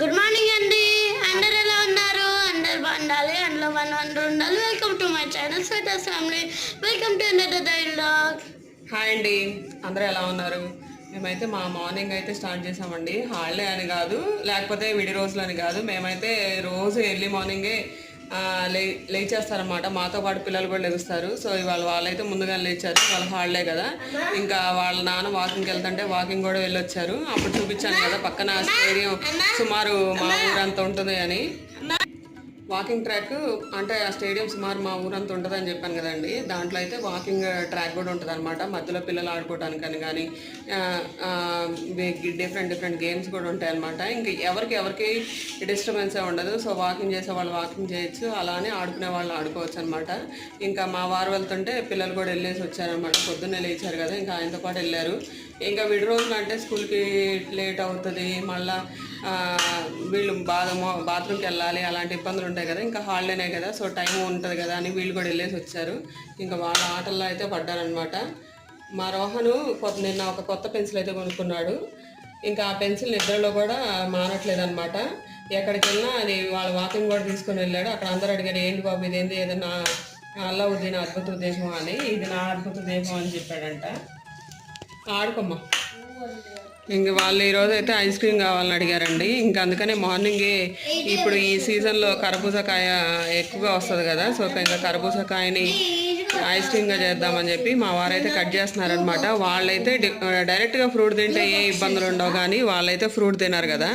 Good morning అండి అందరు ఎలా ఉన్నారు? అందరు బాగుండాలి. అందులో మన అందరూ ఉండాలి welcome to my channel sweater family welcome to another dialogue hi అండి అందరూ ఎలా ఉన్నారు? మేమైతే మా మార్నింగ్ అయితే స్టార్ట్ చేసామండి. హాలిడే అని కాదు లేకపోతే విడి రోజులు అని కాదు. మేమైతే రోజు ఎర్లీ మార్నింగే లే లేచేస్తారనమాట మాతో పాటు పిల్లలు కూడా లెగుస్తారు సో ఇవాళ వాళ్ళైతే ముందుగా లేచారు. వాళ్ళ హాలిడే కదా. ఇంకా వాళ్ళ నాన్న వాకింగ్కి వెళ్తుంటే వాకింగ్ కూడా వెళ్ళొచ్చారు. అప్పుడు చూపించాను కదా పక్కన స్టేడియం సుమారు మా ఊరంతా ఉంటుంది అని వాకింగ్ ట్రాక్ అంటే ఆ స్టేడియం సుమారు మా ఊరంతా ఉంటుందని చెప్పాను కదండి. దాంట్లో అయితే వాకింగ్ ట్రాక్ కూడా ఉంటుంది అనమాట మధ్యలో పిల్లలు ఆడుకోవడానికని కానీ డిఫరెంట్ డిఫరెంట్ గేమ్స్ కూడా ఉంటాయి అనమాట ఇంక ఎవరికి ఎవరికి డిస్టర్బెన్స్ ఉండదు. సో వాకింగ్ చేసే వాళ్ళు వాకింగ్ చేయొచ్చు. అలానే ఆడుకునే వాళ్ళు ఆడుకోవచ్చు అనమాట ఇంకా మా వారు వెళ్తుంటే పిల్లలు కూడా వెళ్ళేసి వచ్చారనమాట పొద్దున్నే లేచారు కదా ఇంకా ఆయనతో పాటు వెళ్ళారు. ఇంకా విడి రోజులు అంటే స్కూల్కి లేట్ అవుతుంది మళ్ళీ వీళ్ళు బాగా బాత్రూమ్కి వెళ్ళాలి అలాంటి ఇబ్బందులు ఉంటాయి కదా ఇంకా హాలిడేనే కదా సో టైం ఉంటుంది కదా అని వీళ్ళు కూడా వెళ్ళేసి వచ్చారు. ఇంకా వాళ్ళ ఆటల్లో అయితే పడ్డారనమాట మా రోహను కొత్త నిన్న ఒక కొత్త పెన్సిల్ అయితే కొనుక్కున్నాడు. ఇంకా ఆ పెన్సిల్ నిద్రలో కూడా మానట్లేదు అనమాట ఎక్కడికి వెళ్ళినా అది వాళ్ళ వాకింగ్ కూడా తీసుకొని వెళ్ళాడు. అక్కడ అందరూ అడిగారు ఏంటి బాబు ఇదేంది? ఏదైనా అల్లావుద్దీన్ అద్భుత ఉద్దేశం అని. ఇది నా అద్భుత ఉద్దేశం అని చెప్పాడంట. ఆడుకోమ్మా. ఇంక వాళ్ళు ఈరోజు అయితే ఐస్ క్రీమ్ కావాలని అడిగారండి. ఇంకా అందుకనే మార్నింగే ఇప్పుడు ఈ సీజన్లో కర్బూజకాయ ఎక్కువగా వస్తుంది కదా సో ఇంకా కర్బూజకాయని ఐస్ క్రీమ్గా చేద్దామని చెప్పి మా వారైతే కట్ చేస్తున్నారనమాట వాళ్ళైతే డైరెక్ట్గా ఫ్రూట్ తింటే ఏ ఇబ్బందులు ఉండవు కానీ వాళ్ళైతే ఫ్రూట్ తిన్నారు కదా.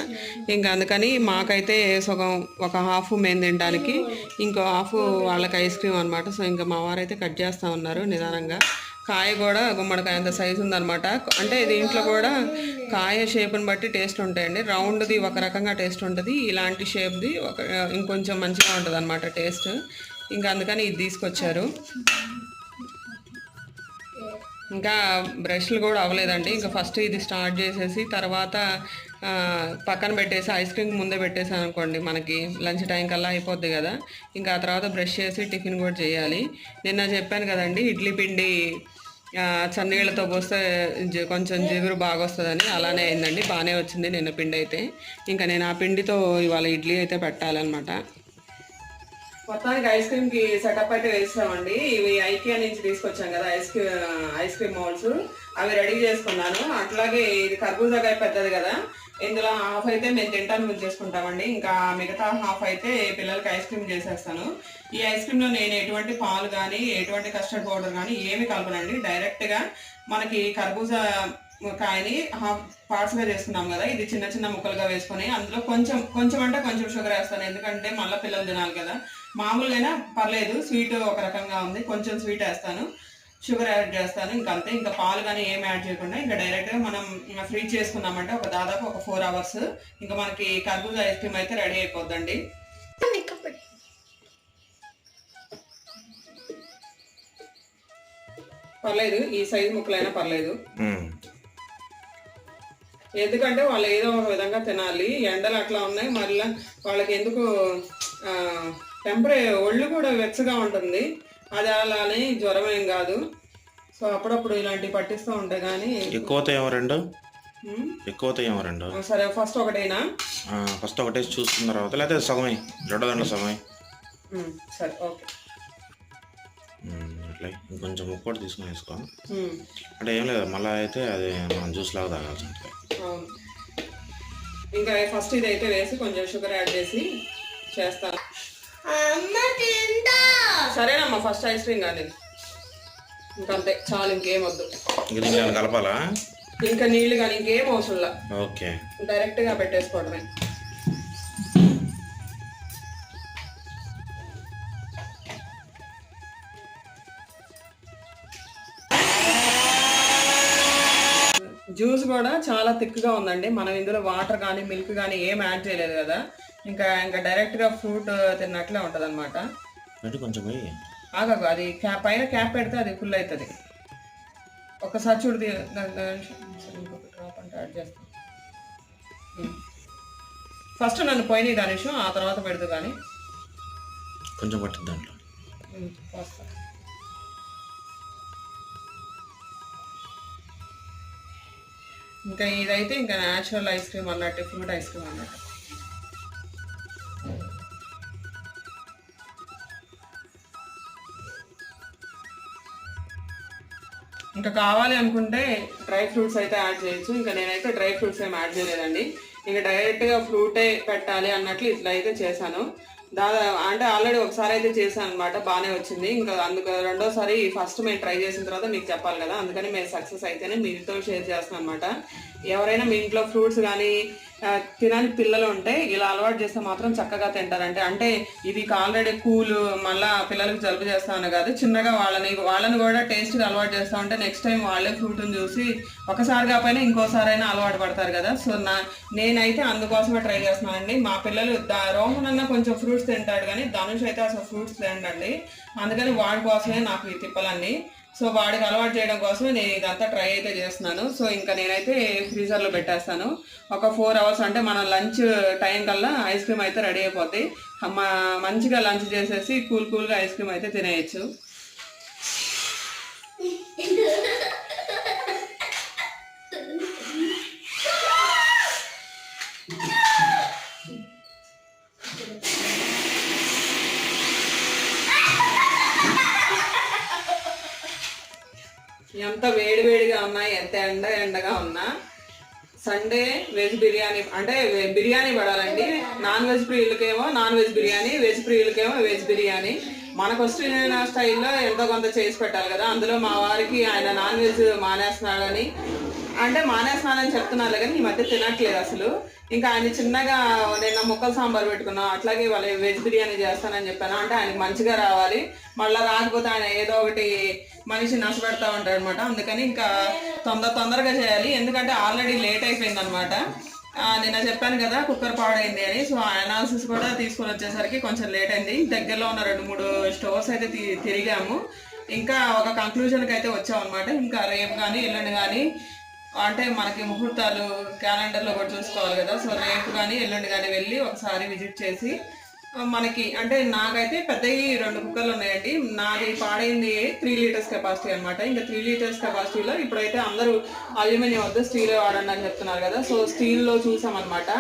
ఇంకా అందుకని మాకైతే సగం ఒక హాఫ్ మేము తినడానికి ఇంకో హాఫ్ వాళ్ళకి ఐస్ క్రీమ్ అనమాట సో ఇంకా మా వారైతే కట్ చేస్తూ ఉన్నారు నిదానంగా. కాయ కూడా గుమ్మడికాయ అంత సైజు ఉందనమాట అంటే దీంట్లో కూడా కాయ షేప్ని బట్టి టేస్ట్ ఉంటాయండి. రౌండ్ది ఒక రకంగా టేస్ట్ ఉంటుంది. ఇలాంటి షేప్ది ఒక ఇంకొంచెం మంచిగా ఉంటుంది అనమాట టేస్ట్ ఇంకా అందుకని ఇది తీసుకొచ్చారు. ఇంకా బ్రష్లు కూడా అవ్వలేదండి. ఇంకా ఫస్ట్ ఇది స్టార్ట్ చేసేసి తర్వాత పక్కన పెట్టేసి ఐస్ క్రీమ్ ముందే పెట్టేసాను అనుకోండి మనకి లంచ్ టైం కల్లా అయిపోద్ది కదా. ఇంకా ఆ తర్వాత బ్రష్ చేసి టిఫిన్ కూడా చేయాలి. నిన్న చెప్పాను కదండి ఇడ్లీ పిండి చన్నీళ్ళతో పోస్తే జ- కొంచెం జిగురు బాగా వస్తుందని అలానే అయిందండి బాగానే వచ్చింది నిన్న పిండి అయితే. ఇంకా నేను ఆ పిండితో ఇవాళ ఇడ్లీ అయితే పెట్టాలన్నమాట. మొత్తానికి ఐస్ క్రీమ్కి సెటప్ అయితే వేసామండి ఇవి ఐకియా నుంచి తీసుకొచ్చాం కదా ice cream ice cream moulds అవి రెడీ చేసుకున్నాను. అట్లాగే ఇది కర్బూజాకాయ పెద్దది కదా ఇందులో హాఫ్ అయితే మేము తింటాను ముందు చేసుకుంటామండి. ఇంకా మిగతా హాఫ్ అయితే పిల్లలకి ఐస్ క్రీమ్ చేసేస్తాను. ఈ ఐస్ క్రీమ్లో నేను ఎటువంటి పాలు కానీ ఎటువంటి కస్టర్డ్ పౌడర్ కానీ ఏమి కలపనండి. డైరెక్ట్గా మనకి కర్బూజా కాయని హాఫ్ పార్ట్స్గా చేసుకున్నాం కదా ఇది చిన్న చిన్న ముక్కలుగా వేసుకొని అందులో కొంచెం కొంచెం అంటే కొంచెం షుగర్ వేస్తాను. ఎందుకంటే మళ్ళీ పిల్లలు తినాలి కదా. మామూలుగా పర్లేదు స్వీట్ ఒక రకంగా ఉంది కొంచెం స్వీట్ వేస్తాను. షుగర్ యాడ్ చేస్తాను. ఇంకా అంతే. ఇంకా పాలు కానీ ఏం యాడ్ చేయకుండా ఇంకా డైరెక్ట్గా మనం ఫ్రీజ్ చేసుకున్నామంటే ఒక దాదాపు ఒక ఫోర్ అవర్స్ ఇంకా మనకి కర్బూజా ఐస్ క్రీమ్ అయితే రెడీ అయిపోద్దండి. పర్లేదు. ఈ సైజు ముక్కలైనా పర్లేదు. ఎందుకంటే వాళ్ళు ఏదో ఒక విధంగా తినాలి. ఎండలు అట్లా ఉన్నాయి. మళ్ళీ వాళ్ళకి ఎందుకు టెంపరే ఒళ్ళు కూడా వెచ్చగా ఉంటుంది. అది అలానే జ్వరం ఏం కాదు. సో అప్పుడప్పుడు ఇలాంటివి పట్టిస్తూ ఉంటాయి కానీ ఎక్కువతో ఏమో రెండు? ఉమ్, ఎక్కువతో ఏమో రెండు? సరే ఫస్ట్ ఒకటేనా? ఫస్ట్ ఒకటే చూసుకున్న తర్వాత లేకపోతే సగమే దాంట్లో సగమే. సరే ఓకే. అట్లే ఇంకొంచెం ముక్క కూడా తీసుకొని వేసుకో. అంటే ఏం లేదు మళ్ళీ అయితే అది మనం జ్యూస్ లాగా తాగాల్సి ఉంటుంది. ఇంకా ఫస్ట్ ఇదైతే వేసి కొంచెం షుగర్ యాడ్ చేసి చేస్తాను. సరేనమ్మా ఫస్ట్ ఐస్ క్రీమ్ కానీ. ఇంకంతే చాలు ఇంకేం వద్దు ఇంక దీంట్లో కలపాలా? ఇంకా నీళ్ళు కానీ ఇంకేం అవసరంలా ఓకే. డైరెక్ట్గా పెట్టేసుకోవడమే. జ్యూస్ కూడా చాలా థిక్గా ఉందండి. మనం ఇందులో వాటర్ కానీ మిల్క్ కానీ ఏం యాడ్ చేయలేదు కదా. ఇంకా ఇంకా డైరెక్ట్గా ఫ్రూట్ తిన్నట్లే ఉంటుంది అనమాట కొంచెం ఆగకు అది క్యాప్ పైన క్యాప్ పెడితే అది ఫుల్ అవుతుంది ఒకసారి చూడు డ్రాప్ అంటే యాడ్ చేస్తాను ఫస్ట్ నన్ను పోయినాయి దానిషు ఆ తర్వాత పెడదు కానీ. కొంచెం పట్టింది దాంట్లో. ఇంకా ఇదైతే ఇంకా న్యాచురల్ ఐస్ క్రీమ్ అన్నట్టు ఫ్రూట్ ఐస్ క్రీమ్ అన్నట్టు. ఇంకా కావాలి అనుకుంటే డ్రై ఫ్రూట్స్ అయితే యాడ్ చేయొచ్చు. ఇంకా నేనైతే డ్రై ఫ్రూట్స్ ఏం యాడ్ చేయలేదండి. ఇంకా డైరెక్ట్గా ఫ్రూటే పెట్టాలి అన్నట్లు ఇట్లా అయితే చేశాను. దాదా అంటే ఆల్రెడీ ఒకసారి అయితే చేశాను అనమాట బాగానే వచ్చింది. ఇంకా అందుకు రెండోసారి ఫస్ట్ మేము ట్రై చేసిన తర్వాత మీకు చెప్పాలి కదా అందుకని మేము సక్సెస్ అయితేనే మీతో షేర్ చేస్తాను అనమాట ఎవరైనా మీ ఇంట్లో ఫ్రూట్స్ కానీ తినని పిల్లలు ఉంటే ఇలా అలవాటు చేస్తే మాత్రం చక్కగా తింటారంటే. అంటే ఇది ఆల్రెడీ కూల్ మళ్ళా పిల్లలకు జలుబు చేస్తాను కాదు చిన్నగా వాళ్ళని వాళ్ళని కూడా టేస్ట్గా అలవాటు చేస్తా ఉంటే నెక్స్ట్ టైం వాళ్ళే ఫ్రూట్ని చూసి ఒకసారి కాకపోయినా ఇంకోసారి అయినా అలవాటు పడతారు కదా. సో నా నేనైతే అందుకోసమే ట్రై చేస్తున్నానండి మా పిల్లలు రోహన్ అన్న కొంచెం ఫ్రూట్స్ తింటాడు కానీ ధనుష్ అయితే అసలు ఫ్రూట్స్ తినండి అందుకని వాడి కోసమే నాకు ఈ తిప్పలన్నీ. సో వాడికి అలవాటు చేయడం కోసమే నేను ఇదంతా ట్రై అయితే చేస్తున్నాను. సో ఇంకా నేనైతే ఫ్రీజర్లో పెట్టేస్తాను. ఒక ఫోర్ అవర్స్ అంటే మన లంచ్ టైం కల్లా ఐస్ క్రీమ్ అయితే రెడీ అయిపోద్ది. అమ్మ మంచిగా లంచ్ చేసేసి కూల్ కూల్గా ఐస్ క్రీమ్ అయితే తినేయచ్చు. ఎంత వేడి వేడిగా ఉన్నా ఎంత ఎండ ఎండగా ఉన్నా సండే వెజ్ బిర్యానీ అంటే బిర్యానీ పడాలండి. నాన్ వెజ్ ప్రియులకేమో నాన్ వెజ్ బిర్యానీ వెజ్ ప్రియులకేమో వెజ్ బిర్యానీ. మనకు వస్తున్న స్టైల్లో ఎంతో కొంత చేసి పెట్టాలి కదా. అందులో మా వారికి ఆయన నాన్ వెజ్ మానేస్తున్నాడని అంటే మానేస్తున్నానని చెప్తున్నారు కానీ ఈ మధ్య తినట్లేదు అసలు. ఇంకా ఆయన చిన్నగా నిన్న ముక్కల సాంబార్ పెట్టుకున్నాం అట్లాగే వాళ్ళు వెజ్ బిర్యానీ చేస్తానని చెప్పాను. అంటే ఆయనకి మంచిగా రావాలి. మళ్ళీ రాకపోతే ఆయన ఏదో ఒకటి మనిషి నష్టపెడతా ఉంటాడు అనమాట అందుకని ఇంకా తొందర తొందరగా చేయాలి. ఎందుకంటే ఆల్రెడీ లేట్ అయిపోయింది అనమాట నిన్న చెప్పాను కదా కుక్కర్ పాడైంది అని. సో అనాలిసిస్ కూడా తీసుకొని వచ్చేసరికి కొంచెం లేట్ అయింది. దగ్గరలో ఉన్న రెండు మూడు స్టోర్స్ అయితే తి- తిరిగాము. ఇంకా ఒక కంక్లూజన్కి అయితే వచ్చాం అనమాట ఇంకా రేపు కానీ ఎల్లుండి కానీ అంటే మనకి ముహూర్తాలు క్యాలెండర్లో కూడా చూసుకోవాలి కదా. సో రేపు కానీ ఎల్లుండి కానీ వెళ్ళి ఒకసారి విజిట్ చేసి మనకి అంటే నాకైతే పెద్దవి రెండు కుక్కర్లు ఉన్నాయండి. నాది పాడైంది త్రీ లీటర్స్ కెపాసిటీ అనమాట ఇంకా త్రీ లీటర్స్ కెపాసిటీలో ఇప్పుడైతే అందరూ అల్యూమినియం వద్ద స్టీలే వాడండి అని చెప్తున్నారు కదా. సో స్టీల్లో చూసామన్నమాట.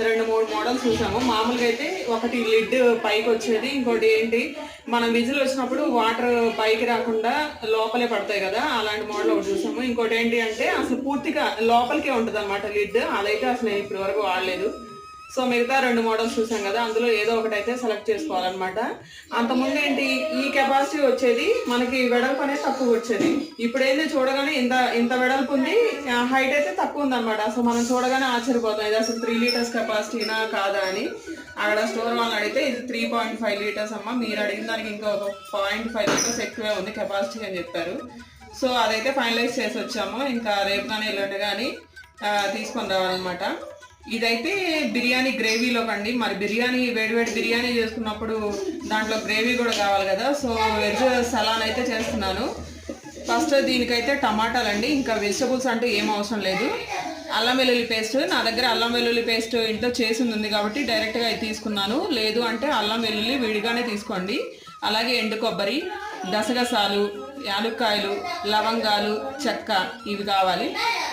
రెండు మూడు మోడల్స్ చూసాము. మామూలుగా అయితే ఒకటి లిడ్ పైకి వచ్చేది ఇంకోటి ఏంటి? మనం విజిల్ వచ్చినప్పుడు వాటర్ పైకి రాకుండా లోపలే పడతాయి కదా. అలాంటి మోడల్ ఒకటి చూసాము. ఇంకోటి ఏంటి అంటే అసలు పూర్తిగా లోపలికే ఉంటుంది అనమాట లిడ్ అదైతే అసలు నేను ఇప్పటి వరకు వాడలేదు. సో మిగతా రెండు మోడల్స్ చూసాం కదా అందులో ఏదో ఒకటి అయితే సెలెక్ట్ చేసుకోవాలన్నమాట. అంతకుముందు ఏంటి ఈ కెపాసిటీ వచ్చేది మనకి వెడల్పు అనేది తక్కువ వచ్చేది. ఇప్పుడు ఏంది చూడగానే ఇంత ఇంత వెడల్పు ఉంది హైట్ అయితే తక్కువ ఉందన్నమాట. సో మనం చూడగానే ఆశ్చర్యపోతాం ఇది అసలు త్రీ లీటర్స్ కెపాసిటీనా కాదా అని. అక్కడ స్టోర్ వాళ్ళని అడిగితే ఇది త్రీ పాయింట్ ఫైవ్ లీటర్స్ అమ్మ. మీరు అడిగిన దానికి ఇంకా ఒక పాయింట్ ఫైవ్ లీటర్స్ ఎక్కువే ఉంది కెపాసిటీ అని చెప్పారు. సో అదైతే ఫైనలైజ్ చేసి వచ్చాము. ఇంకా రేపు కానీ ఎల్లుండి కానీ తీసుకొని రావాలన్నమాట. ఇదైతే బిర్యానీ గ్రేవీలో కండి మరి బిర్యానీ వేడివేడి బిర్యానీ చేసుకున్నప్పుడు దాంట్లో గ్రేవీ కూడా కావాలి కదా. సో వెజ్ సలాన్ అయితే చేస్తున్నాను. ఫస్ట్ దీనికైతే టమాటాలు అండి ఇంకా వెజిటబుల్స్ అంటూ ఏం అవసరం లేదు. అల్లం వెల్లుల్లి పేస్ట్ నా దగ్గర అల్లం వెల్లుల్లి పేస్ట్ ఇంట్లో చేసింది ఉంది కాబట్టి డైరెక్ట్గా అయితే తీసుకున్నాను. లేదు అంటే అల్లం వెల్లుల్లి విడిగానే తీసుకోండి. అలాగే ఎండు కొబ్బరి గసగసాలు యాలుక్కాయలు లవంగాలు చెక్క ఇవి కావాలి.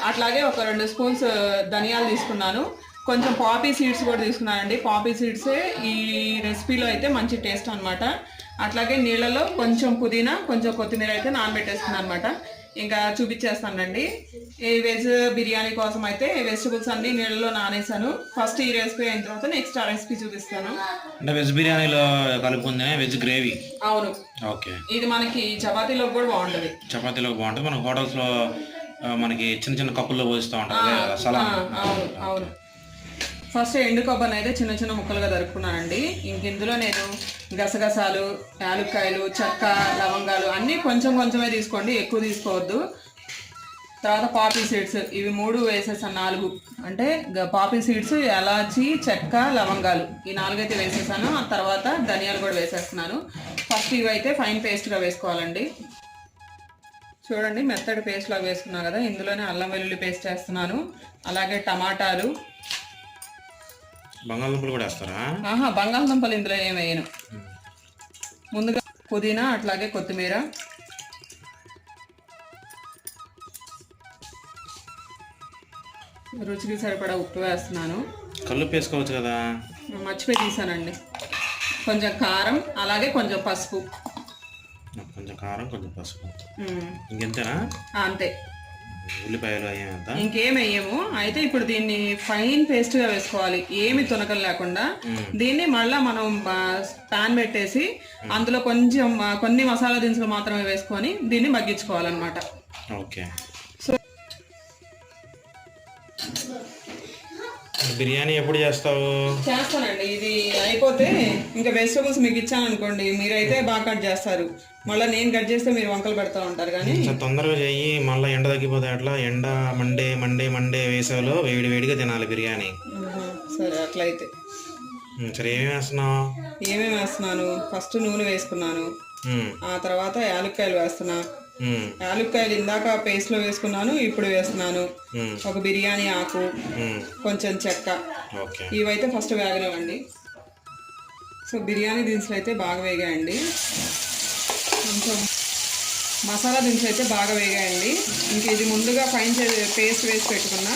అట్లాగే ఒక రెండు స్పూన్స్ ధనియాలు తీసుకున్నాను. కొంచెం పాపీ సీడ్స్ కూడా తీసుకున్నానండి. పాపీ సీడ్సే ఈ రెసిపీలో అయితే మంచి టేస్ట్ అన్నమాట. అట్లాగే నీళ్ళలో కొంచెం పుదీనా కొంచెం కొత్తిమీర అయితే నానబెట్టేస్తున్నాను అనమాట ఇంకా చూపించేస్తానండి ఈ వెజ్ బిర్యానీ కోసం అయితే వెజిటబుల్స్ అన్ని నీళ్ళలో నానేసాను ఫస్ట్ ఈ రెసిపీ అయిన తర్వాత నెక్స్ట్ ఆ రెసిపీ చూపిస్తాను. అంటే వెజ్ బిర్యానీలో కలుపుకుందే వెజ్ గ్రేవీ అవును. ఓకే. ఇది మనకి చపాతీలో కూడా బాగుంటది. చపాతీలో బాగుంటుంది. మన హోటల్స్లో ఆ, మనకి చిన్న చిన్న కప్పుల్లో పోస్తూ ఉంటారు ఆ, అవును అవును. ఫస్ట్ ఎండు కొబ్బరిని అయితే చిన్న చిన్న ముక్కలుగా దరుపుకున్నానండి ఇంక ఇందులో నేను గసగసాలు యాలుక్కాయలు చెక్క లవంగాలు అన్నీ కొంచెం కొంచెమే తీసుకోండి ఎక్కువ తీసుకోవద్దు. తర్వాత పాపీ సీడ్స్ ఇవి మూడు వేసేసాను నాలుగు. అంటే గ- పాపీ సీడ్స్ ఎలాచి చెక్క లవంగాలు ఈ నాలుగైతే వేసేసాను. ఆ తర్వాత ధనియాలు కూడా వేసేస్తున్నాను. ఫస్ట్ ఇవి అయితే ఫైన్ పేస్ట్గా వేసుకోవాలండి. చూడండి మెత్తడి పేస్ట్లో వేసుకున్నాను కదా ఇందులోనే అల్లం వెల్లుల్లి పేస్ట్ వేస్తున్నాను. అలాగే టమాటాలు బంగాళదుంపలు కూడా వేస్తారా? ఆహా బంగాళదుంపలు ఇందులో ఏం వేయను. ముందుగా పుదీనా అట్లాగే కొత్తిమీర. రుచికి సరిపడా ఉప్పు వేస్తున్నాను. కల్లుప్పు వేసుకోవచ్చు కదా? మర్చిపోయి తీసానండి. కొంచెం కారం అలాగే కొంచెం పసుపు. కొంచెం కారం కొంచెం పసుపు. ఇంకెంతేనా? అంతే. ఉల్లిపాయలు అయ్యేంత ఇంకేం వేయము అయితే ఇప్పుడు దీన్ని ఫైన్ పేస్ట్గా వేసుకోవాలి. ఏమి తునకలు లేకుండా. దీన్ని మళ్ళా మనం పాన్ పెట్టేసి అందులో కొంచెం కొన్ని మసాలా దినుసులు మాత్రమే వేసుకొని దీన్ని మగ్గించుకోవాలన్నమాట. ఓకే. బిర్యానీ ఎప్పుడు చేస్తావు? చేస్తానండి. ఇది అయిపోతే ఇంకా వెజిటబుల్స్ మీకు ఇచ్చాను అనుకోండి మీరైతే బాగా కట్ చేస్తారు. మళ్ళీ నేను కట్ చేస్తే మీరు వంకలు పెడతా ఉంటారు కానీ తొందరగా చెయ్యి మళ్ళీ ఎండ తగ్గిపోతే అట్లా ఎండ మండే మండే మండే వేసవిలో వేడి వేడిగా తినాలి బిర్యానీ. సరే అట్లయితే. సరే ఏమేమి వేస్తున్నావు? ఏమేమి వేస్తున్నాను? ఫస్ట్ నూనె వేసుకున్నాను. ఆ తర్వాత యాలక్కాయలు వేస్తున్నా. యాలక్కాయలు ఇందాక పేస్ట్లో వేసుకున్నాను ఇప్పుడు వేస్తున్నాను. ఒక బిర్యానీ ఆకు కొంచెం చెక్క. ఇవైతే ఫస్ట్ వేగలేవండి సో బిర్యానీ దినుసులు అయితే బాగా వేగాయండి. కొంచెం మసాలా దినుసులు అయితే బాగా వేగాయండి. ఇంక ఇది ముందుగా ఫైన్ పేస్ట్ వేసి పెట్టుకున్న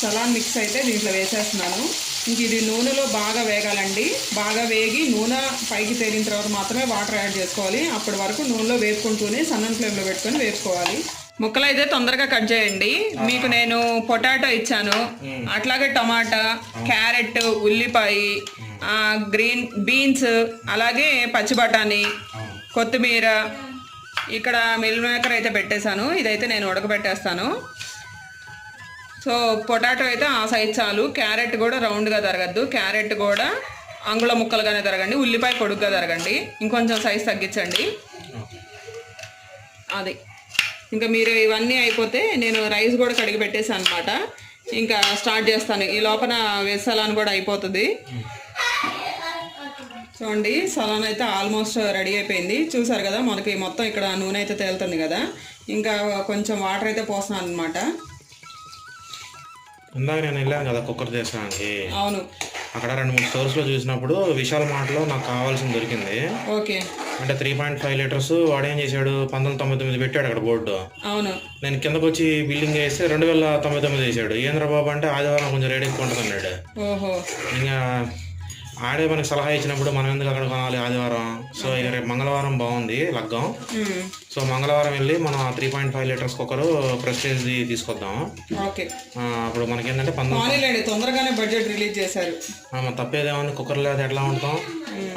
సలాన్ మిక్స్ అయితే దీంట్లో వేసేస్తున్నాను. ఇంక ఇది నూనెలో బాగా వేగాలండి. బాగా వేగి నూనె పైకి తేలిన తర్వాత మాత్రమే వాటర్ యాడ్ చేసుకోవాలి. అప్పటి వరకు నూనెలో వేపుకుంటూనే సన్న ఫ్లేమ్లో పెట్టుకొని వేపుకోవాలి. ముక్కలు అయితే తొందరగా కట్ చేయండి. మీకు నేను పొటాటో ఇచ్చాను. అట్లాగే టమాటా క్యారెట్ ఉల్లిపాయ గ్రీన్ బీన్స్ అలాగే పచ్చి బఠానీ కొత్తిమీర. ఇక్కడ మిల్ మేకర్ అయితే పెట్టేశాను. ఇదైతే నేను ఉడకబెట్టేస్తాను. సో పొటాటో అయితే ఆ సైజ్ చాలు. క్యారెట్ కూడా రౌండ్గా తరగద్దు. క్యారెట్ కూడా అంగుళ ముక్కలుగానే తరగండి. ఉల్లిపాయ పొడుగ్గా తరగండి. ఇంకొంచెం సైజ్ తగ్గించండి. అది. ఇంకా మీరు ఇవన్నీ అయిపోతే నేను రైస్ కూడా కడిగి పెట్టేసాను అనమాట ఇంకా స్టార్ట్ చేస్తాను. ఈ లోపల వెసలాన్ కూడా అయిపోతుంది. చూడండి సలాన్ అయితే ఆల్మోస్ట్ రెడీ అయిపోయింది. చూసారు కదా మనకి మొత్తం ఇక్కడ నూనె అయితే తేలుతుంది కదా. ఇంకా కొంచెం వాటర్ అయితే పోస్తున్నాను అనమాట ఇందాక నేను వెళ్ళాను కదా కుక్కర్ చేసడానికి అవును. అక్కడ రెండు మూడు స్టోర్స్లో చూసినప్పుడు విశాల్ మార్ట్లో నాకు కావాల్సింది దొరికింది. ఓకే. అంటే త్రీ పాయింట్ ఫైవ్ లీటర్స్ వాడేం చేశాడు? పంతొమ్మిది తొంభై తొమ్మిది పెట్టాడు అక్కడ బోర్డు. అవును. నేను కిందకు వచ్చి బిల్డింగ్ వేస్తే రెండు వేల తొంభై తొమ్మిది వేసాడు ఏంద్ర బాబు అంటే ఆదివారం కొంచెం రేట్ ఎక్కువ ఉంటుంది అన్నాడు ఇంకా ఆడే మనకి సలహా ఇచ్చినప్పుడు మనం ఎందుకు అక్కడ కొనాలి ఆదివారం? సో ఇక రేపు మంగళవారం బాగుంది లగ్గం. సో మంగళవారం వెళ్ళి మనం three point five litres cooker ప్రెస్టేజ్ది తీసుకొద్దాం. అప్పుడు మనకి ఏంటంటే పంతొమ్మిది తొందరగానే బడ్జెట్ రిలీజ్ చేశారు. ఆ, మన తప్పేదేముంది కుక్కర్ లేదా ఎట్లా ఉంటాం?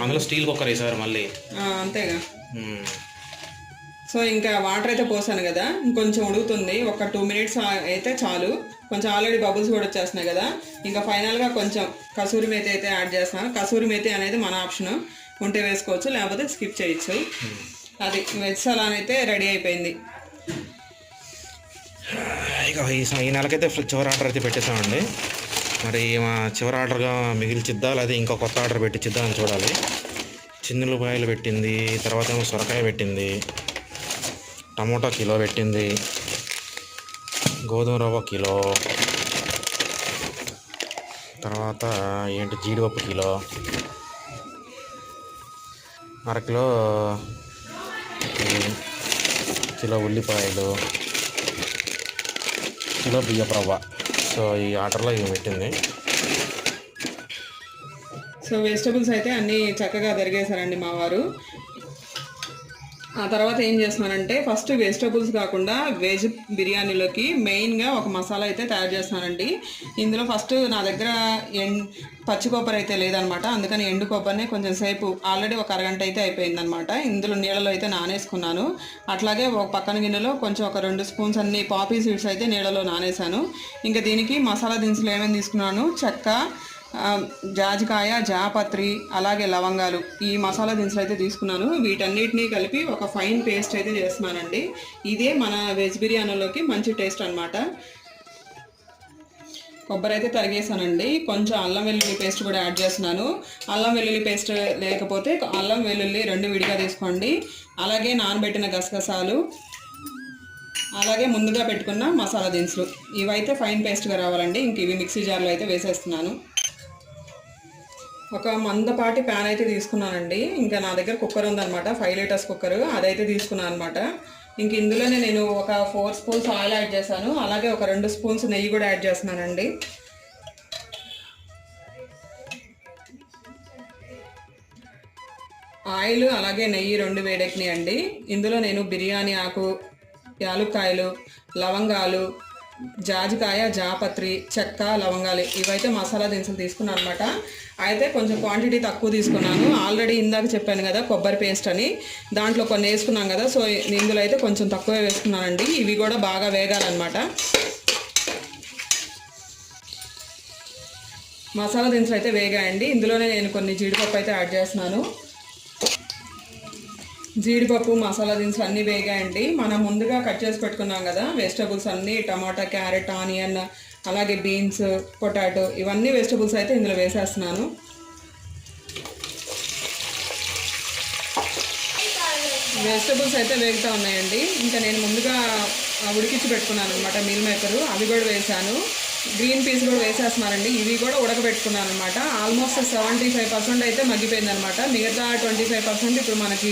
అందులో స్టీల్ కుక్కర్ వేసారు మళ్ళీ. అంతేగా. సో ఇంకా వాటర్ అయితే పోసాను కదా. ఇంకొంచెం ఉడుకుతుంది. ఒక టూ మినిట్స్ అయితే చాలు. కొంచెం ఆల్రెడీ బబుల్స్ కూడా వచ్చేస్తున్నాయి కదా. ఇంకా ఫైనల్గా కొంచెం కసూరి మేతి అయితే యాడ్ చేస్తున్నాను. కసూరి మేతి అనేది మన ఆప్షన్. ఉంటే వేసుకోవచ్చు లేకపోతే స్కిప్ చేయొచ్చు. అది వెజ్ సలాన్ అయితే రెడీ అయిపోయింది. ఇక ఈ నెలకైతే చివరి ఆర్డర్ అయితే పెట్టేసామండి. మరి మా చివరి ఆర్డర్గా మిగిల్చిద్దా లేదా ఇంకో కొత్త ఆర్డర్ పెట్టించిద్దా అని చూడాలి. చిన్నులపాయలు పెట్టింది తర్వాత ఏమో సొరకాయ పెట్టింది. టమోటా కిలో పెట్టింది. గోధుమ రవ్వ కిలో. తర్వాత ఏంటి? జీడిపప్పు కిలో. అర కిలో కిలో ఉల్లిపాయలు. కిలో బియ్యపు రవ్వ. సో ఈ ఆర్డర్లో ఇవి పెట్టింది. సో వెజిటబుల్స్ అయితే అన్నీ చక్కగా తరిగేశారండి మా వారు. ఆ తర్వాత ఏం చేస్తున్నానంటే ఫస్ట్ వెజిటబుల్స్ కాకుండా వెజ్ బిర్యానీలోకి మెయిన్గా ఒక మసాలా అయితే తయారు చేస్తున్నానండి. ఇందులో ఫస్ట్ నా దగ్గర ఎండ్ పచ్చి కొబ్బరి అయితే లేదనమాట. అందుకని ఎండు కొబ్బరినే కొంచెం సేపు ఆల్రెడీ ఒక అరగంట అయితే అయిపోయిందనమాట. ఇందులో నీళ్ళలో అయితే నానేసుకున్నాను. అట్లాగే ఒక పక్కన గిన్నెలో కొంచెం ఒక రెండు స్పూన్స్ అన్ని పాపీ సీడ్స్ అయితే నీళ్ళలో నానేసాను ఇంకా దీనికి మసాలా దినుసులు ఏమేమి తీసుకున్నాను? చెక్క జాజికాయ జాపత్రి అలాగే లవంగాలు ఈ మసాలా దినుసులు అయితే తీసుకున్నాను. వీటన్నిటినీ కలిపి ఒక ఫైన్ పేస్ట్ అయితే చేస్తున్నానండి. ఇదే మన వెజ్ బిర్యానీలోకి మంచి టేస్ట్ అన్నమాట. కొబ్బరి అయితే తరిగేసానండి. కొంచెం అల్లం వెల్లుల్లి పేస్ట్ కూడా యాడ్ చేస్తున్నాను. అల్లం వెల్లుల్లి పేస్ట్ లేకపోతే అల్లం వెల్లుల్లి రెండు విడిగా తీసుకోండి. అలాగే నానబెట్టిన గసగసాలు అలాగే ముందుగా పెట్టుకున్న మసాలా దినుసులు. ఇవైతే ఫైన్ పేస్ట్గా రావాలండి. ఇంక ఇవి మిక్సీ జార్లో అయితే వేసేస్తున్నాను. ఒక మందపాటి ప్యాన్ అయితే తీసుకున్నానండి. ఇంకా నా దగ్గర కుక్కర్ ఉందన్నమాట ఫైవ్ లీటర్స్ కుక్కర్ అదైతే తీసుకున్నాను అనమాట ఇంక ఇందులోనే నేను ఒక ఫోర్ స్పూన్స్ ఆయిల్ యాడ్ చేశాను. అలాగే ఒక రెండు స్పూన్స్ నెయ్యి కూడా యాడ్ చేస్తున్నానండి. ఆయిల్ అలాగే నెయ్యి రెండు వేడెక్కినాయండి. ఇందులో నేను బిర్యానీ ఆకు యాలుక్కాయలు లవంగాలు జాజికాయ జాపత్రి చెక్క లవంగాలు ఇవైతే మసాలా దినుసులు తీసుకున్నాను అనమాట అయితే కొంచెం క్వాంటిటీ తక్కువ తీసుకున్నాను. ఆల్రెడీ ఇందాక చెప్పాను కదా కొబ్బరి పేస్ట్ అని. దాంట్లో కొన్ని వేసుకున్నాం కదా సో ఇందులో అయితే కొంచెం తక్కువే వేసుకున్నానండి. ఇవి కూడా బాగా వేగాలన్నమాట. మసాలా దినుసులు అయితే వేగాయండి. ఇందులోనే నేను కొన్ని జీడిపప్పు అయితే యాడ్ చేస్తున్నాను. జీడిపప్పు మసాలా దినుసులు అన్నీ వేగాయండి. మనం ముందుగా కట్ చేసి పెట్టుకున్నాం కదా వెజిటబుల్స్ అన్నీ టమాటా క్యారెట్ ఆనియన్ అలాగే బీన్స్ పొటాటో ఇవన్నీ వెజిటబుల్స్ అయితే ఇందులో వేసేస్తున్నాను. వెజిటబుల్స్ అయితే వేగుతూ ఉన్నాయండి. ఇంకా నేను ముందుగా ఆ, ఉడికించి పెట్టుకున్నాను అనమాట మీల్ మేకరు అవి కూడా వేసాను గ్రీన్ పీస్ కూడా వేసేస్తున్నానండి. ఇవి కూడా ఉడకబెట్టుకున్నాను అనమాట ఆల్మోస్ట్ సెవెంటీ ఫైవ్ పర్సెంట్ అయితే మగ్గిపోయింది అనమాట మిగతా ట్వంటీ ఫైవ్ పర్సెంట్ ఇప్పుడు మనకి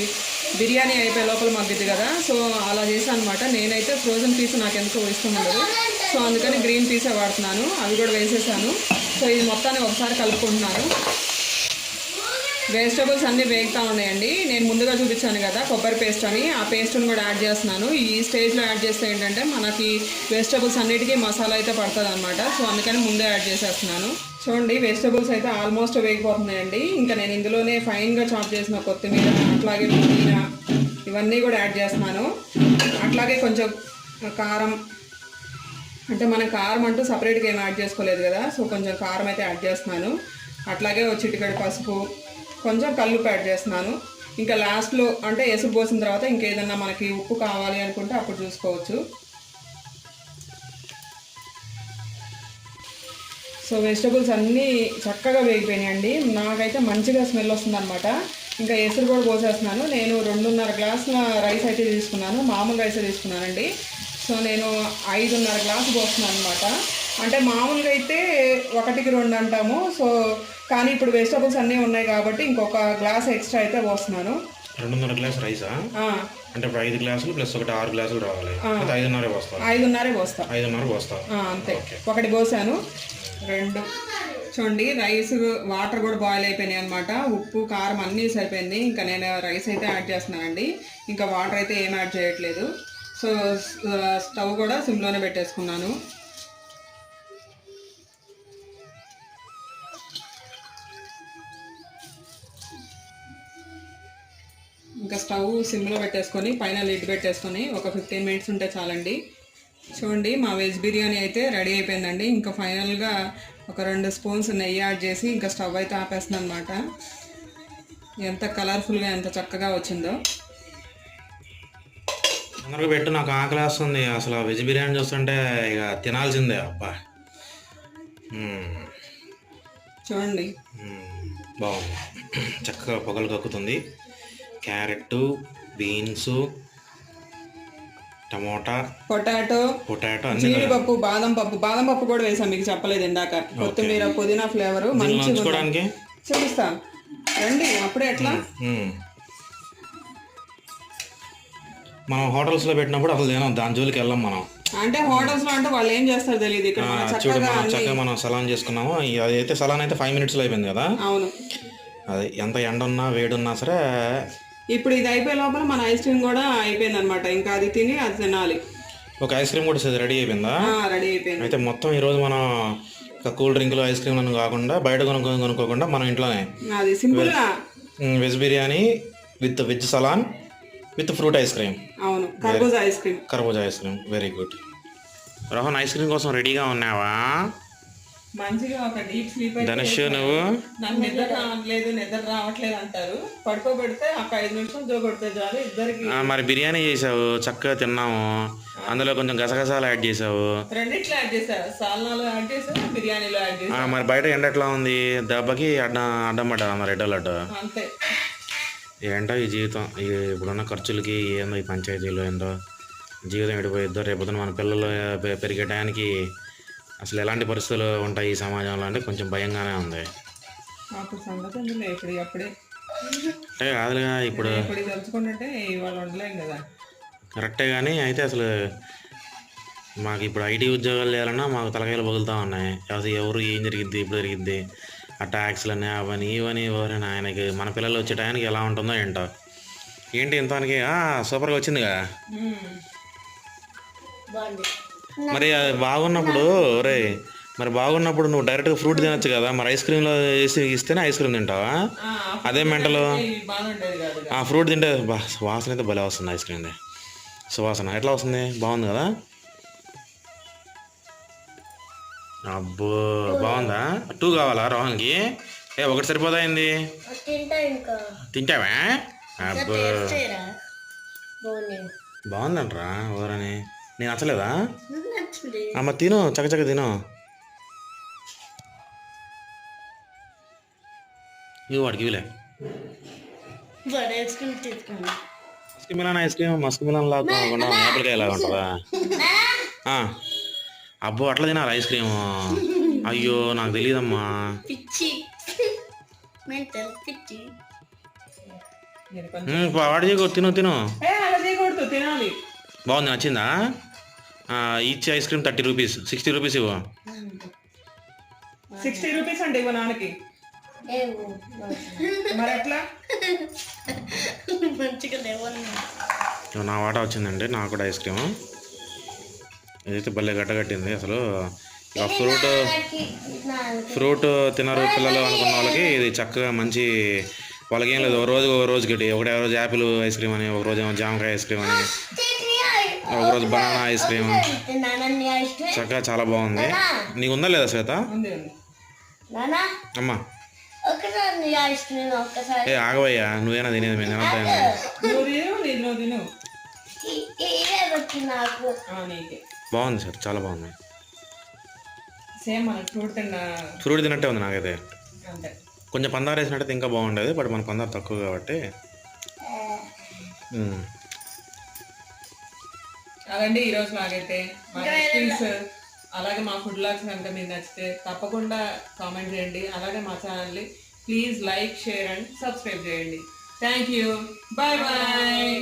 బిర్యానీ అయిపోయే లోపల మగ్గిద్ది కదా. సో అలా చేశాను అనమాట నేనైతే ఫ్రోజన్ పీస్ నాకు ఎందుకో ఇష్టం ఉండదు. సో అందుకని గ్రీన్ పీసే వాడుతున్నాను. అవి కూడా వేసేసాను. సో ఇది మొత్తాన్ని ఒకసారి కలుపుకుంటున్నాను. వెజిటబుల్స్ అన్నీ వేగుతూ ఉన్నాయండి. నేను ముందుగా చూపించాను కదా కొబ్బరి పేస్ట్ అని. ఆ పేస్ట్ని కూడా యాడ్ చేస్తున్నాను. ఈ స్టేజ్లో యాడ్ చేస్తే ఏంటంటే మనకి వెజిటబుల్స్ అన్నిటికీ మసాలా అయితే పడుతుంది అనమాట సో అందుకని ముందే యాడ్ చేసేస్తున్నాను. చూడండి వెజిటబుల్స్ అయితే ఆల్మోస్ట్ వేగిపోతున్నాయండి. ఇంకా నేను ఇందులోనే ఫైన్గా చాప్ చేసిన కొత్తిమీర అట్లాగే పుదీనా ఇవన్నీ కూడా యాడ్ చేస్తున్నాను. అట్లాగే కొంచెం కారం. అంటే మనం కారం అంటూ సపరేట్గా ఏం యాడ్ చేసుకోలేదు కదా. సో కొంచెం కారం అయితే యాడ్ చేస్తున్నాను. అట్లాగే చిటికడి పసుపు కొంచెం కల్లుప్పు యాడ్ చేస్తున్నాను. ఇంకా లాస్ట్లో అంటే ఎసురు పోసిన తర్వాత ఇంకేదన్నా మనకి ఉప్పు కావాలి అనుకుంటే అప్పుడు చూసుకోవచ్చు. సో వెజిటబుల్స్ అన్నీ చక్కగా వేగిపోయినాయండి. నాకైతే మంచిగా స్మెల్ వస్తుందన్నమాట. ఇంకా ఎసురు కూడా పోసేస్తున్నాను. నేను రెండున్నర గ్లాసుల రైస్ అయితే తీసుకున్నాను. మామూలు రైస్ తీసుకున్నానండి. సో నేను ఐదున్నర గ్లాసు పోస్తున్నాను అనమాట అంటే మామూలుగా అయితే ఒకటికి రెండు అంటాము. సో కానీ ఇప్పుడు వెజిటబుల్స్ అన్నీ ఉన్నాయి కాబట్టి ఇంకొక గ్లాస్ ఎక్స్ట్రా అయితే పోస్తున్నాను. రెండున్నర గ్లాస్ రైసా అంటే ఇప్పుడు ఐదు గ్లాసులు ప్లస్ ఒకటి ఆరు గ్లాసులు రావాలి. ఐదున్నర పోస్తా. ఐదున్నరే పోస్తా. ఐదున్నర పోస్తా. ఆ, అంతే. ఒకటి పోసాను. రెండు. చూడండి రైస్ వాటర్ కూడా బాయిల్ అయిపోయినాయి అనమాట ఉప్పు కారం అన్నీ సరిపోయింది. ఇంకా నేను రైస్ అయితే యాడ్ చేస్తున్నానండి. ఇంకా వాటర్ అయితే ఏం యాడ్ చేయట్లేదు. స్- స్టవ్ కూడా సిమ్లోనే పెట్టేసుకున్నాను. ఇంకా స్టవ్ సిమ్లో పెట్టేసుకొని పైన లిడ్ పెట్టేసుకొని ఒక ఫిఫ్టీన్ మినిట్స్ ఉంటే చాలండి. చూడండి మా వెజ్ బిర్యానీ అయితే రెడీ అయిపోయిందండి. ఇంకా ఫైనల్గా ఒక రెండు స్పూన్స్ నెయ్యి యాడ్ చేసి ఇంకా స్టవ్ అయితే ఆపేస్తున్నాను అనమాట ఎంత కలర్ఫుల్గా ఎంత చక్కగా వచ్చిందో. అందరికి పెట్టు నాకు ఆకలి వేస్తుంది. అసలు వెజ్ బిర్యానీ చూస్తుంటే ఇక తినాల్సిందే అబ్బా. చూడండి. బాగుంది. చక్కగా పొగలు కక్కుతుంది. Carrot beans tomato potato potato జీడిపప్పు బాదం పప్పు. బాదం పప్పు కూడా వేసాం మీకు చెప్పలేదు ఇందాక. కొత్తిమీర పుదీనా ఫ్లేవర్ మంచిగా. నంచుకోవడానికి చూపిస్తా. రండి అప్పుడే ఎట్లా. మనం హోటల్స్లో పెట్టినప్పుడు అసలు తినం దాని జోలికి వెళ్ళాం మనం. అంటే హోటల్స్లో అంటే వాళ్ళు ఏం చేస్తారు తెలియదు ఇక్కడ చూడు చక్కగా మనం చక్కగా మనం సలాన్ చేసుకున్నాము. ఇ- అది అయితే సలాన్ అయితే ఫైవ్ మినిట్స్లో అయిపోయింది కదా. అవును. అది ఎంత ఎండ ఉన్నా వేడి ఉన్నా సరే ఇప్పుడు ఇది అయిపోయే లోపల మన ఐస్ క్రీమ్ కూడా అయిపోయింది అనమాట ఇంకా అది తిని అది తినాలి. ఒక ఐస్ క్రీమ్ కూడా రెడీ అయిపోయిందా? రెడీ అయిపోయింది. అయితే మొత్తం ఈరోజు మనం కూల్ డ్రింక్లు ఐస్ క్రీమ్లను కాకుండా బయట కొనుక్కొని కొనుక్కోకుండా మనం ఇంట్లోనే అది సింపుల్గా మ్, veg biryani with veg salan with fruit ice cream. అవును కర్బూజా ఐస్ క్రీమ్. కర్బూజా ice cream very good. Rohan ice cream కోసం రెడీగా ఉన్నావా? మంచిగా ఒక డీప్ స్లీప్ ధనుష్ నువ్వు? నాకు నిద్ర రావట్లేదు నిద్ర రావట్లేదు అంటారు. పడుకోబెడితే ఒక ఐదు నిమిషాలు జోగొడితే చాలు ఇద్దరికి మరి బిర్యానీ చేసావు చక్కగా తిన్నాము. అందులో కొంచెం గసగసాలు యాడ్ చేసావు. రెండిట్లో యాడ్ చేశారు. సాల్నాలో యాడ్ చేశారు బిర్యానీలో యాడ్ చేశారు. మరి బయట ఎండ ఎట్లా ఉంది? దెబ్బకి అడ్డ అడ్డం పడ్డా మరి ఎడ్డలడ్డు అంతే. ఏంటో ఈ జీవితం. ఈ ఇప్పుడున్న ఖర్చులకి ఏందో ఈ పంచాయతీలు ఏందో. జీవితం ఎడిపోయిద్దో రేపొద్దున మన పిల్లలు పెరిగే టయానికి అసలు ఎలాంటి పరిస్థితులు ఉంటాయి ఈ సమాజంలో అంటే కొంచెం భయంగానే ఉంది. అంటే కాదుగా ఇప్పుడు కరెక్టే కానీ అయితే అసలు మాకు ఇప్పుడు ఐటీ ఉద్యోగాలు చేయాలన్నా మాకు తలకాయలు పగులుతూ ఉన్నాయి. అసలు ఎవరు ఏం జరిగిద్ది ఇప్పుడు జరిగిద్ది ఆ ట్యాక్స్లని అవని ఇవని ఎవరైనా ఆయనకి మన పిల్లలు వచ్చే టయానికి ఎలా ఉంటుందో ఏంటో. ఏంటి ఇంతానికి ఆ, సూపర్గా వచ్చిందిగా. బాగుంది. మరి అది బాగున్నప్పుడు రే మరి బాగున్నప్పుడు నువ్వు డైరెక్ట్గా ఫ్రూట్ తినొచ్చు కదా మరి ఐస్ క్రీమ్లో వేసి ఇస్తేనే ఐస్ క్రీమ్ తింటావా? అదే మెంటలు. ఇది బాగుండేది కాదు ఆ ఫ్రూట్ తింటే బా వాసన అయితే భలే వస్తుంది ఐస్ క్రీమ్ది సువాసన ఎట్లా వస్తుంది? బాగుంది కదా? అబ్బో బాగుందా? టూ కావాలా రోహన్కి? ఏ ఒకటి సరిపోతాయింది తింటా ఇంకా. తింటావా? అబ్బో. బాగుందంట్రా ఊరని నేను నచ్చలేదా? అమ్మ తిను చకచక తిను. ఇవి వాడికి ఇవిలే musk melon ice cream musk melon లాగా కాకుండా లాగా ఉంటుందా? ఆ. అబ్బో అట్లా తినాలి ఐస్ క్రీమ్. అయ్యో నాకు తెలియదమ్మా వాడి తిను తిను. ఏ అలా చేయకూడదు తినాలి. బాగుంది నచ్చిందా? Each ice cream thirty rupees sixty rupees ఇవ్వు. సిక్స్టీ రూపీస్ అండి ఇవ్వ నాన్నకి. మరి ఎట్లా? మంచిగా నా వాటా వచ్చిందండి నాకు కూడా ఐస్ క్రీమ్. ఇదైతే భలే గట్టగట్టింది అసలు. ఇక ఫ్రూట్ ఫ్రూట్ తినరు పిల్లలు అనుకున్న వాళ్ళకి ఇది చక్కగా మంచి వాళ్ళకి ఏం లేదు ఒక రోజు ఒక రోజు గట్టి ఒకటే రోజు యాపిల్ ఐస్ క్రీమ్ అని ఒక రోజు ఏమో జామకాయ ఐస్ క్రీమ్ అని. ఒక రోజు బనానా ఐస్ క్రీమ్. చక్కగా చాలా బాగుంది. నీకు ఉందా లేదా శ్వేత? అమ్మా. ఏ ఆగవయ్యా. నువ్వేనా తినేది మేము? నీకే. బాగుంది సార్ చాలా బాగుంది. ఫ్రూట్ తిన్న ఫ్రూట్ తిన్నట్టే ఉంది నాకైతే. కొంచెం పందారు వేసినట్టయితే ఇంకా బాగుండేది బట్ మన పందారు తక్కువ కాబట్టి. అదండి ఈరోజు లాగైతే మా రెసిపీస్ అలాగే మా ఫుడ్ లాగ్స్ కనుక మీకు నచ్చితే తప్పకుండా కామెంట్ చేయండి. అలాగే మా ఛానల్ని please like share and subscribe చేయండి. Thank you bye bye